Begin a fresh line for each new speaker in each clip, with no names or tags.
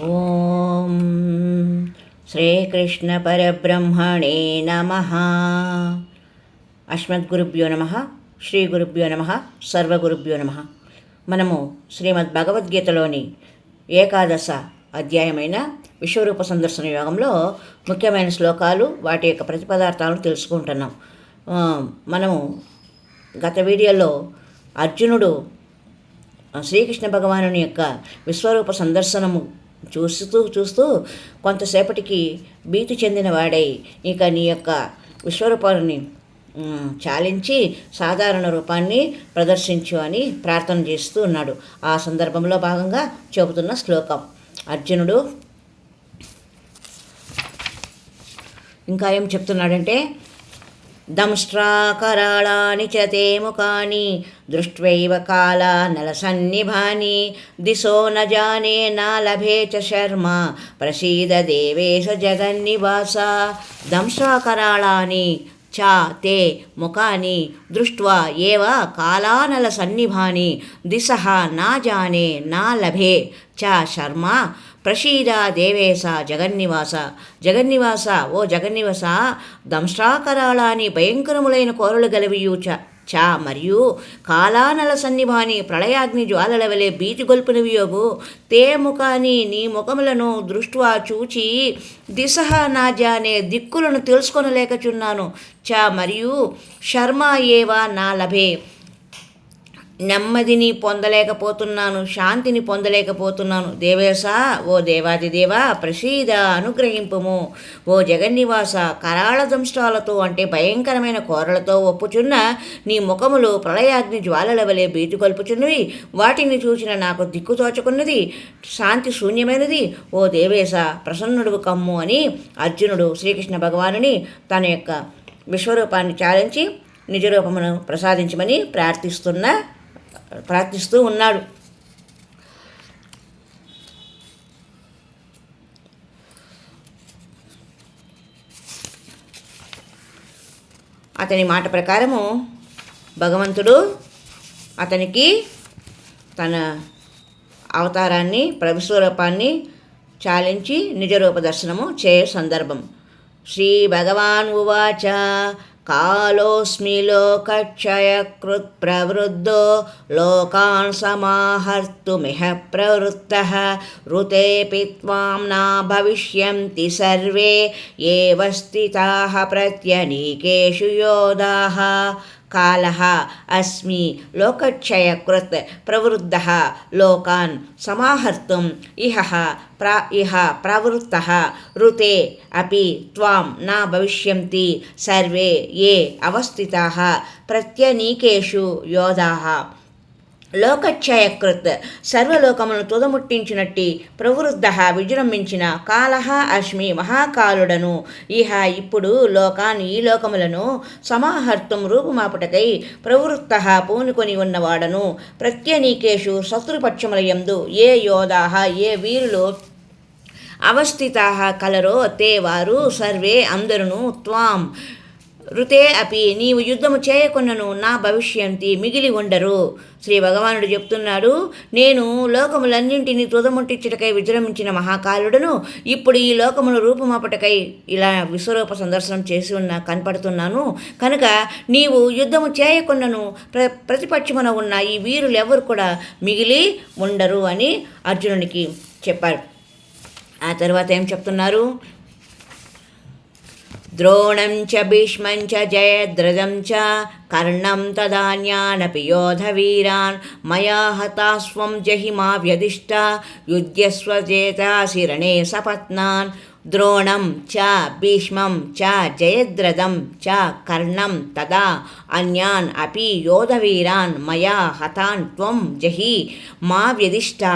ఓం శ్రీకృష్ణ పరబ్రహ్మణే నమ. అస్మద్గురుభ్యో నమ శ్రీ గురుభ్యో నమ సర్వగురుభ్యో నమ. మనము శ్రీమద్ భగవద్గీతలోని ఏకాదశ అధ్యాయమైన విశ్వరూప సందర్శన యోగంలో ముఖ్యమైన శ్లోకాలు వాటి యొక్క ప్రతిపదార్థాలను తెలుసుకుంటున్నాం. మనము గత వీడియోలో అర్జునుడు శ్రీకృష్ణ భగవానుని యొక్క విశ్వరూప సందర్శనము చూస్తూ చూస్తూ కొంతసేపటికి భీతి చెందిన వాడై ఇక నీ యొక్క విశ్వరూపాన్ని చాలించి సాధారణ రూపాన్ని ప్రదర్శించు అని ప్రార్థన చేస్తూ ఉన్నాడు. ఆ సందర్భంలో భాగంగా చెబుతున్న శ్లోకం. అర్జునుడు ఇంకా ఏం చెప్తున్నాడంటే దంష్ట్రాకరాళాని చ తే ముఖాని దృష్ట్వైవ కాలా నలసన్నిభాని దిశో న జానే నా లభే చ శర్మ ప్రసీద దేవేశ జగన్నివాస. దంష్ట్రాకరాళాని చ తే ముఖాని దృష్ట్వా ఏవ కాలానల సన్నిభాని దిశ నా జానే నా లభే చ శర్మ ప్రసీద దేవేశ జగన్నివాస. జగన్నివాస ఓ జగన్నివాస దంష్ట్రాకరాళాని భయంకరములైన కోరలు గలవియు చ చ మరియు కాలానల సన్నిభాని ప్రళయాగ్ని జ్వాలల వలె భీతి గొల్పునవియోగు తే ముఖాని నీ ముఖములను దృష్ట్వా చూచి దిశ నాజానే దిక్కులను తెలుసుకొనలేకచున్నాను చ మరియు శర్మ ఏవా నా లభే. నెమ్మదిని పొందలేకపోతున్నాను శాంతిని పొందలేకపోతున్నాను. దేవేశ ఓ దేవాది దేవా ప్రసీద అనుగ్రహింపుము. ఓ జగన్నివాస కరాళ దంష్టాలతో అంటే భయంకరమైన కోరలతో ఒప్పుచున్న నీ ముఖములు ప్రళయాగ్ని జ్వాలల వలె బీటుకొల్పుచున్నవి వాటిని చూసిన నాకు దిక్కు తోచుకున్నది శాంతి శూన్యమైనది. ఓ దేవేశ ప్రసన్నుడు కమ్ము అని అర్జునుడు శ్రీకృష్ణ భగవానుని తన యొక్క విశ్వరూపాన్ని చాలించి నిజరూపమును ప్రసాదించమని ప్రార్థిస్తున్న ప్రార్థిస్తూ ఉన్నాడు. అతని మాట ప్రకారము భగవంతుడు అతనికి తన అవతారాన్ని ప్రభుస్వరూపాన్ని చాలించి నిజరూప దర్శనము చేయ సందర్భం. శ్రీ భగవాన్ ఉవాచ కాలోస్మి లోకక్షయకృత్ ప్రవృద్ధో లోకాన్ సమాహర్తుమిహ ప్రవృత్త ఋతేపి త్వాం నా భవిష్యంతి సర్వే ఏవ స్థితాః ప్రత్యనీకేషు యోధాः కాలः అస్మి లోకక్షయకృత్ ప్రవృద్ధ లోకాన్ సమాహర్తుం ఇహ ప్రా ఇహ ప్రవృత్త ఋతే అపి త్వాం నా భవిష్యంతి సర్వే ఏ అవస్థితాः ప్రత్యనీకేషు యోధా లోకఛాయకృత్ సర్వలోకములను తుదముట్టించినట్టి ప్రవృద్ధ విజృంభించిన కాలహ అశ్మి మహాకాలుడను. ఇహ ఇప్పుడు లోకాన్ని ఈ లోకములను సమాహర్తం రూపుమాపుటకై ప్రవృత్త పూనుకొని ఉన్నవాడను. ప్రత్యనీకేషు శత్రుపక్షముల యందు ఏ యోధాహ ఏ వీరులు అవస్థితా కలరో తే వారు సర్వే అందరును త్వాం ఋతే అపి నీవు యుద్ధము చేయకున్నను నా భవిష్యంతి మిగిలి ఉండరు. శ్రీ భగవానుడు చెప్తున్నాడు నేను లోకములన్నింటినీ తుదముట్టించుటకై విజృంభించిన మహాకాలుడను ఇప్పుడు ఈ లోకమును రూపమాపటకై ఇలా విశ్వరూప సందర్శనం చేసి ఉన్న కనపడుతున్నాను. కనుక నీవు యుద్ధము చేయకున్నను ప్ర ప్రతిపక్షమున ఉన్న ఈ వీరులు ఎవరు కూడా మిగిలి ఉండరు అని అర్జునునికి చెప్పారు. ఆ తర్వాత ఏం చెప్తున్నారు? ద్రోణం చ భీష్మం చ జయద్రథం చ కర్ణం తదాన్యానపి యోధవీరాన్ మయా హతాస్వం జహిమా వ్యదిష్ట యుధ్యస్వ చేతాసి రణే సపత్నాన్ ద్రోణం చ భీష్మం చ జయద్రథం చ కర్ణం తదా అన్యాన్ అపి యోధవీరాన్ మయా హతాన్ త్వం జహి మా వ్యధిష్టా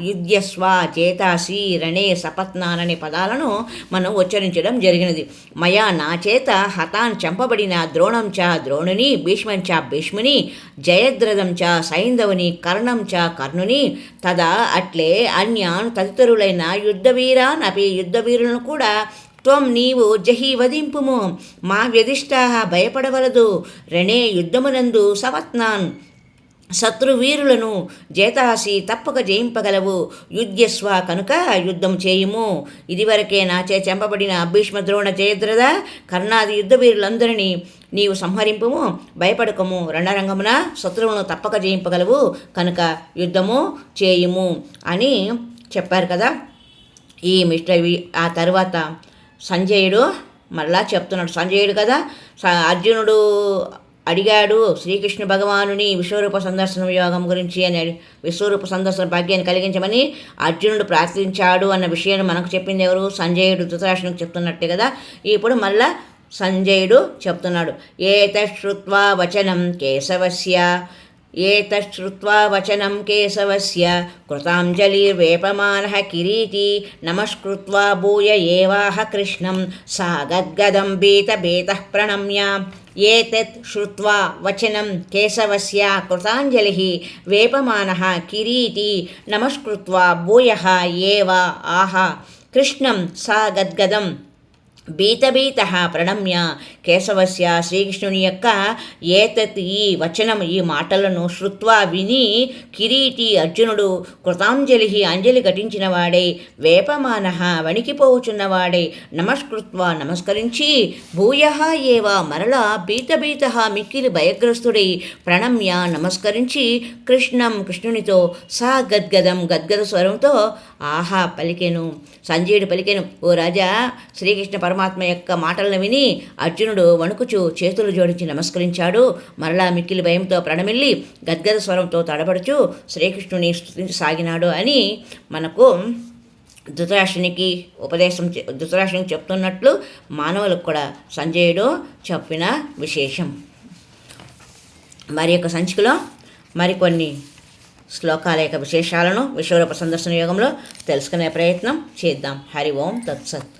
యుధ్యస్వ చేతాసి రణే సపత్నాననే పదాలను మనం ఉచ్చరించడం జరిగినది. మయా నా చేత హతాన్ చంపబడిన ద్రోణం చ ద్రోణుని భీష్మం చ భీష్ముని జయద్రథం చ సైంధవుని కర్ణం చ కర్ణుని తదా అట్లే అన్యాన్ తదితరులైన యుద్ధవీరాన్ అపి యుద్ధవీరులను కూడా త్వం నీవు జహి వధింపుము. మా వ్యధిష్ఠా భయపడవలదు. రణే యుద్ధమునందు సవత్నాన్ శత్రువీరులను జేతాసి తప్పక జయింపగలవు. యుద్ధస్వ కనుక యుద్ధం చేయుము. ఇదివరకే నాచే చెంపబడిన భీష్మ ద్రోణ కర్ణాది యుద్ధ వీరులందరినీ నీవు సంహరింపుము. భయపడకము. రణరంగమున శత్రువులను తప్పక జయింపగలవు. కనుక యుద్ధము చేయుము అని చెప్పారు కదా. ఈ మిస్టర్ ఆ తర్వాత సంజయుడు మళ్ళా చెప్తున్నాడు. సంజయుడు కదా స- అర్జునుడు అడిగాడు శ్రీకృష్ణ భగవానుని విశ్వరూప సందర్శన యోగం గురించి అని విశ్వరూప సందర్శన భాగ్యాన్ని కలిగించమని అర్జునుడు ప్రార్థించాడు అన్న విషయాన్ని మనకు చెప్పింది ఎవరు? సంజయుడు ధృతరాష్ట్రునికి చెప్తున్నట్టే కదా. ఇప్పుడు మళ్ళా సంజయుడు చెప్తున్నాడు. ఏత శ్రుత్వా వచనం కేశవస్య ఏతశ్రుత్వా వచనం కేశవస్య కృతాంజలిర్వేపమానః కిరీటి నమస్కృత్వా భూయ ఏవాహ కృష్ణం సా గద్గదం భీతభీతः ప్రణమ్య. ఏతత్ శ్రుత్వా వచనం కేశవస్య కృతాంజలి వేపమానః కిరీటి నమస్కృత్వా భూయ ఏవ ఆహ కృష్ణం సా గద్గదం భీతభీత ప్రణమ్య కేశవస్య శ్రీకృష్ణుని యొక్క ఏతత్ ఈ వచనం ఈ మాటలను శృత్వా విని కిరీటి అర్జునుడు కృతాంజలి అంజలి ఘటించిన వాడై వేపమాన వణికిపోవుచున్నవాడై నమస్కృత్వా నమస్కరించి భూయ ఏవ మరలా భీతభీత మిక్కిలి భయగ్రస్తుడై ప్రణమ్య నమస్కరించి కృష్ణం కృష్ణునితో సా గద్గదం గద్గద స్వరంతో ఆహా పలికెను సంజయుడు పలికెను ఓ రాజా శ్రీకృష్ణ పరమాత్మ యొక్క మాటలను విని అర్జునుడు వణుకుచు చేతులు జోడించి నమస్కరించాడు. మరలా మిక్కిలి భయంతో ప్రణమిల్లి గద్గద స్వరంతో తడబడుచు శ్రీకృష్ణుని సాగినాడు అని మనకు ధృతరాష్ట్రునికి ఉపదేశం చే- ధృతరాష్ట్రునికి చెప్తున్నట్లు మానవులకు కూడా సంజయుడు చెప్పిన విశేషం. మరి యొక్క సంచికలో మరికొన్ని శ్లోకాల యొక్క విశేషాలను విశ్వరూప సందర్శన యోగంలో తెలుసుకునే ప్రయత్నం చేద్దాం. హరి ఓం తత్సత్.